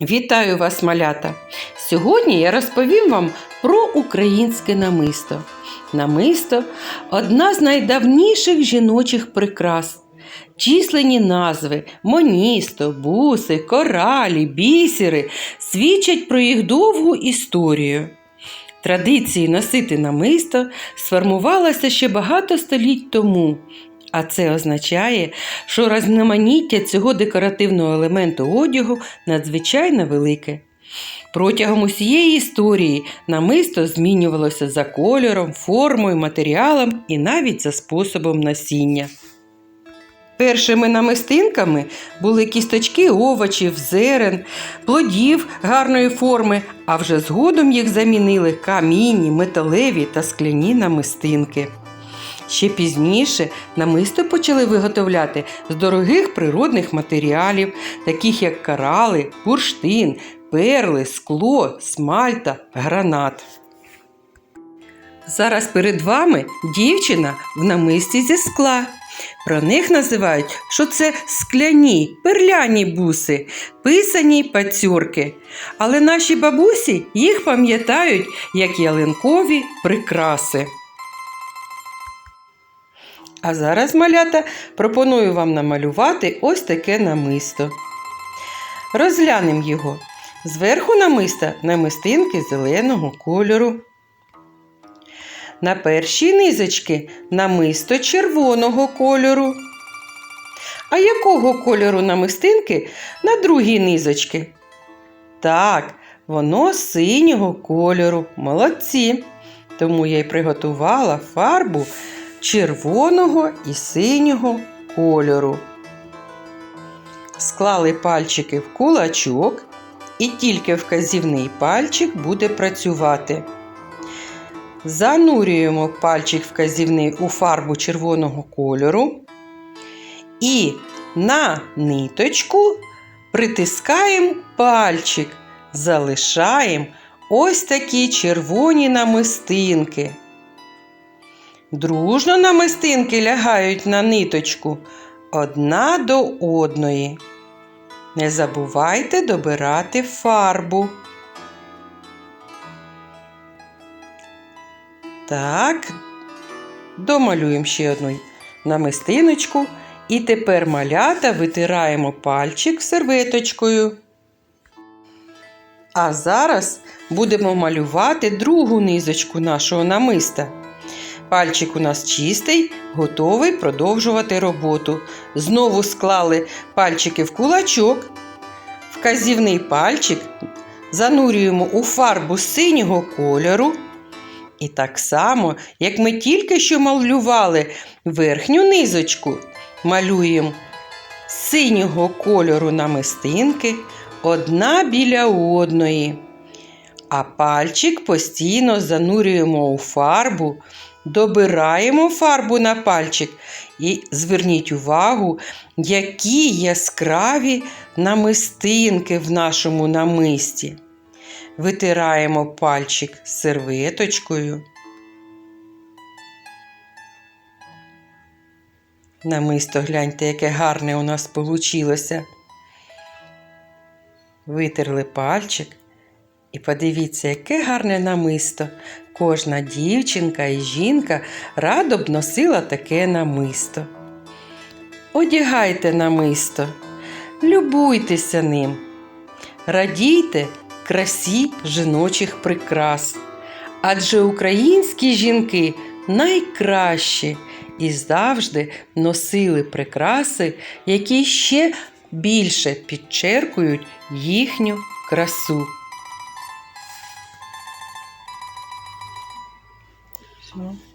Вітаю вас, малята! Сьогодні я розповім вам про українське намисто. Намисто одна з найдавніших жіночих прикрас. Численні назви моністо, буси, коралі, бісери свідчать про їх довгу історію. Традиції носити намисто сформувалася ще багато століть тому, а це означає, що різноманіття цього декоративного елементу одягу надзвичайно велике. Протягом усієї історії намисто змінювалося за кольором, формою, матеріалом і навіть за способом носіння. Першими намистинками були кісточки овочів, зерен, плодів гарної форми, а вже згодом їх замінили камінні, металеві та скляні намистинки. Ще пізніше намисто почали виготовляти з дорогих природних матеріалів, таких як корали, бурштин, перли, скло, смальта, гранат. Зараз перед вами дівчина в намисті зі скла. Про них називають, що це скляні, перляні буси, писані пацюрки. Але наші бабусі їх пам'ятають як ялинкові прикраси. А зараз, малята, пропоную вам намалювати ось таке намисто. Розглянемо його. Зверху намиста намистинки зеленого кольору. На першій низочці намисто червоного кольору. А якого кольору намистинки на другій низочці? Так, воно синього кольору. Молодці. Тому я й приготувала фарбу червоного і синього кольору. Склали пальчики в кулачок, і тільки вказівний пальчик буде працювати. Занурюємо пальчик вказівний у фарбу червоного кольору і на ниточку притискаємо пальчик, залишаємо ось такі червоні намистинки. Дружно намистинки лягають на ниточку одна до одної. Не забувайте добирати фарбу. Так, домалюємо ще одну намистиночку. І тепер малята витираємо пальчик серветочкою. А зараз будемо малювати другу низочку нашого намиста. Пальчик у нас чистий, готовий продовжувати роботу. Знову склали пальчики в кулачок. Вказівний пальчик занурюємо у фарбу синього кольору. І так само, як ми тільки що малювали верхню низочку, малюємо синього кольору намистинки одна біля одної. А пальчик постійно занурюємо у фарбу, добираємо фарбу на пальчик і зверніть увагу, які яскраві намистинки в нашому намисті. Витираємо пальчик серветочкою. Намисто гляньте, яке гарне у нас получилося. Витерли пальчик. І подивіться, яке гарне намисто. Кожна дівчинка і жінка радо б носила таке намисто. Одягайте намисто, любуйтеся ним, радійте красі жіночих прикрас. Адже українські жінки найкращі і завжди носили прикраси, які ще більше підчеркують їхню красу. Huh?